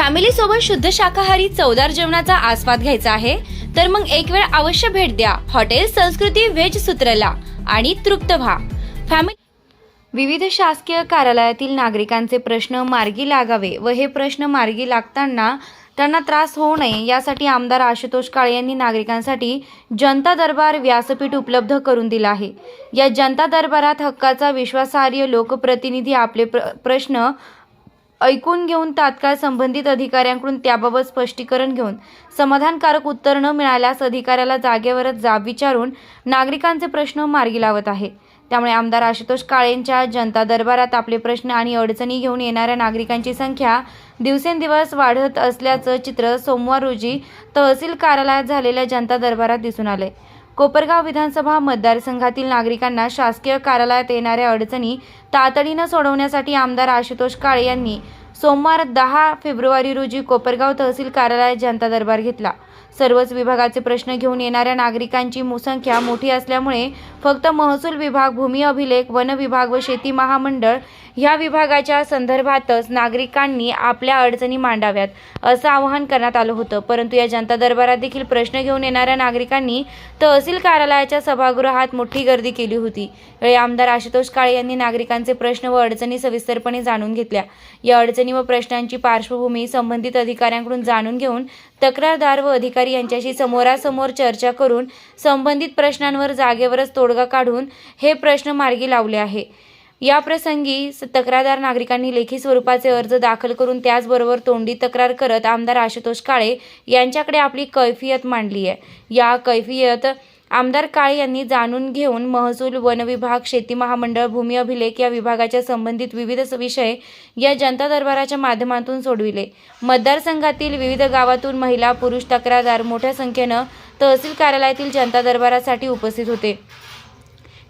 Family सोबत शुद्ध शाकाहारी चवदार जेवणाचा आस्वाद घ्यायचा आहे तर मग एक वेळ अवश्य भेट द्या. हॉटेल संस्कृती व्हेज सूत्रला आणि तृप्त व्हा. फॅमिली विविध शासकीय कार्यालयातील नागरिकांचे प्रश्न मार्गी लागावे व हे प्रश्न मार्गी लागताना त्यांना त्रास होऊ नये यासाठी आमदार आशुतोष काळे यांनी नागरिकांसाठी जनता दरबार व्यासपीठ उपलब्ध करून दिलं आहे. या जनता दरबारात हक्काचा विश्वासार्ह लोकप्रतिनिधी आपले प्र प्रश्न ऐकून घेऊन तात्काळ संबंधित अधिकाऱ्यांकडून त्याबाबत स्पष्टीकरण घेऊन समाधानकारक उत्तर न मिळाल्यास अधिकाऱ्याला जागेवरच जाब विचारून नागरिकांचे प्रश्न मार्गी लावत आहे. त्यामुळे आमदार आशुतोष काळेंच्या जनता दरबारात आपले प्रश्न आणि अडचणी घेऊन येणाऱ्या नागरिकांची संख्या दिवसेंदिवस वाढत असल्याचं चित्र सोमवार रोजी तहसील कार्यालयात झालेल्या जनता दरबारात दिसून आले कोपरगाव विधानसभा मतदारसंघातील नागरिकांना शासकीय कार्यालयात येणाऱ्या अडचणी तातडीनं सोडवण्यासाठी आमदार आशुतोष काळे यांनी सोमवार दहा फेब्रुवारी रोजी कोपरगाव तहसील कार्यालयात जनता दरबार घेतला. सर्वच विभागाचे प्रश्न घेऊन येणाऱ्या नागरिकांची संख्या मोठी असल्यामुळे फक्त महसूल विभाग भूमी अभिलेख वन विभाग व शेती महामंडळ ह्या विभागाच्या संदर्भातच नागरिकांनी आपल्या अडचणी मांडाव्यात असं आवाहन करण्यात आलं होतं. परंतु या जनता दरबारात देखील प्रश्न घेऊन येणाऱ्या नागरिकांनी तहसील कार्यालयाच्या सभागृहात मोठी गर्दी केली होती. यावेळी आमदार आशुतोष काळे यांनी नागरिकांचे प्रश्न व अडचणी सविस्तरपणे जाणून घेतल्या. या अडचणी व प्रश्नांची पार्श्वभूमी संबंधित अधिकाऱ्यांकडून जाणून घेऊन तक्रारदार व अधिक अधिकारी यांच्याशी समोरासमोर चर्चा करून संबंधित प्रश्नांवर जागेवरच तोडगा काढून हे प्रश्न मार्गी लावले आहे. या प्रसंगी तक्रारदार नागरिकांनी लेखी स्वरूपाचे अर्ज दाखल करून त्याचबरोबर तोंडी तक्रार करत आमदार आशुतोष काळे यांच्याकडे आपली कैफियत मांडली आहे. या कैफियत आमदार काळे यांनी जाणून घेऊन महसूल वन विभाग शेती महामंडळ भूमी अभिलेख या विभागाच्या संबंधित विविध स- विषय या जनता दरबाराच्या माध्यमातून सोडविले. मतदारसंघातील विविध गावातून महिला पुरुष तक्रारदार मोठ्या संख्येनं तहसील कार्यालयातील जनता दरबारासाठी उपस्थित होते.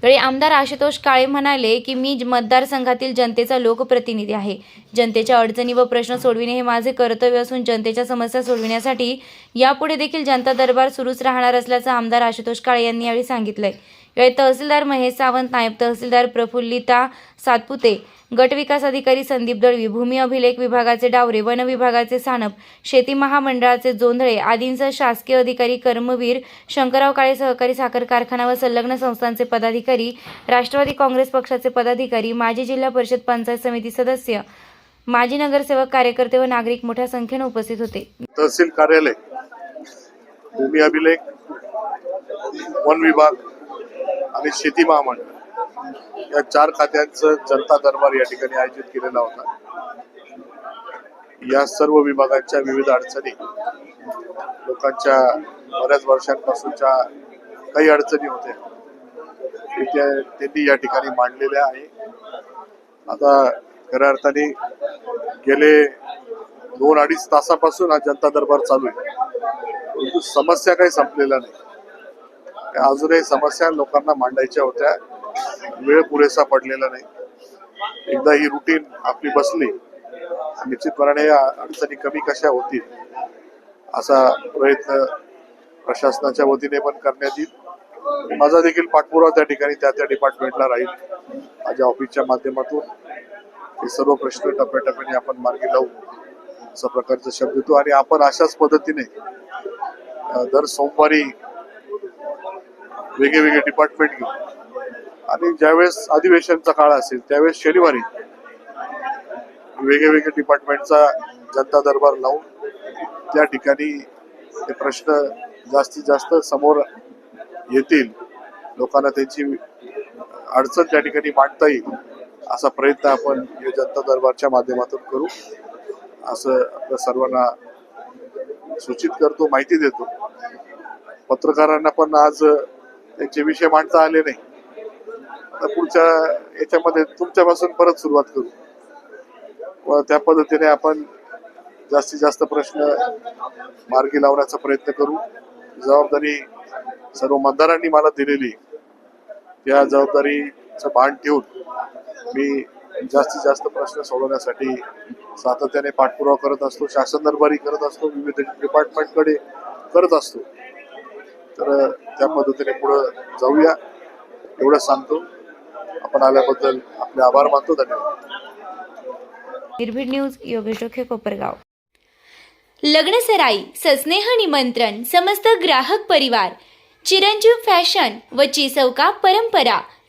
यावेळी आमदार आशुतोष काळे म्हणाले की मी मतदारसंघातील जनतेचा लोकप्रतिनिधी आहे. जनतेच्या अडचणी व प्रश्न सोडविणे हे माझे कर्तव्य असून जनतेच्या समस्या सोडविण्यासाठी यापुढे देखील जनता दरबार सुरूच राहणार असल्याचं आमदार आशुतोष काळे यांनी यावेळी सांगितलंय. यावेळी तहसीलदार महेश सावंत नायब तहसीलदार प्रफुल्लिता सातपुते गट विकास अधिकारी संदीप दळवी भूमी अभिलेख विभागाचे डावरे वन विभागाचे सानप शेती महामंडळाचे जोंधळे आदींसह शासकीय अधिकारी कर्मवीर शंकरराव काळे सहकारी साखर कारखाना व संलग्न संस्थांचे पदाधिकारी राष्ट्रवादी काँग्रेस पक्षाचे पदाधिकारी माजी जिल्हा परिषद पंचायत समिती सदस्य माजी नगरसेवक कार्यकर्ते व नागरिक मोठ्या संख्येने उपस्थित होते. तहसील कार्यालय भूमी अभिलेख वन विभाग आणि शेती महामंडळ या चार खात्यांचं जनता दरबार या ठिकाणी आयोजित केलेला होता. या सर्व विभागांच्या विविध अडचणी लोकांच्या बऱ्याच वर्षांपासूनच्या काही अडचणी होत्या. त्यांनी या ठिकाणी मांडलेल्या आहे. आता खऱ्या अर्थाने गेले दोन अडीच तासापासून हा जनता दरबार चालू आहे. परंतु समस्या काही संपलेल्या नाही अजूनही समस्या लोकांना मांडायच्या होत्या. वेळ पुरेसा पडलेला नाही. एकदा ही रुटीन आपली बसली निश्चितपणाने या अडचणी कमी कशा होतील असा प्रयत्न प्रशासनाच्या वतीने पण करण्यात येईल. माझा देखील पाठपुरावा त्या ठिकाणी त्या त्या डिपार्टमेंटला राहील. माझ्या ऑफिसच्या माध्यमातून हे सर्व प्रश्न टप्प्याटप्प्याने आपण मार्गी लावू अशा प्रकारचा शब्द देतो आणि आपण अशाच पद्धतीने दर सोमवारी वेगवेगळे डिपार्टमेंट घेऊ आणि ज्यावेळेस अधिवेशनचा काळ असेल त्यावेळेस शनिवारी वेगळे वेगळे डिपार्टमेंटचा जनता दरबार लावून त्या ठिकाणी ते प्रश्न जास्तीत जास्त समोर येतील. लोकांना त्यांची अडचण त्या ठिकाणी मांडता येईल असा प्रयत्न आपण या जनता दरबारच्या माध्यमातून करू. असं आपल्या सर्वांना सूचित करतो माहिती देतो. पत्रकारांना पण आज त्यांचे विषय मांडता आले नाही. आता पुढच्या याच्यामध्ये तुमच्यापासून परत सुरुवात करू. व त्या पद्धतीने आपण जास्तीत जास्त प्रश्न मार्गी लावण्याचा प्रयत्न करू. जबाबदारी सर्व मतदारांनी मला दिलेली त्या जबाबदारीचं भान ठेवून मी जास्तीत जास्त प्रश्न सोडवण्यासाठी सातत्याने पाठपुरावा करत असतो. शासन दरबारी करत असतो. विविध डिपार्टमेंटकडे करत असतो. तर त्या पद्धतीने पुढं जाऊया. एवढं सांगतो. आपण आल्याबद्दल आपले आभार मानतो. धन्यवाद. निर्भीड न्यूज योगेश डोखे कोपरगाव. लग्नसराई सस्नेह निमंत्रण समस्त ग्राहक परिवार चिरंजीव फॅशन व चिसौका परंपरा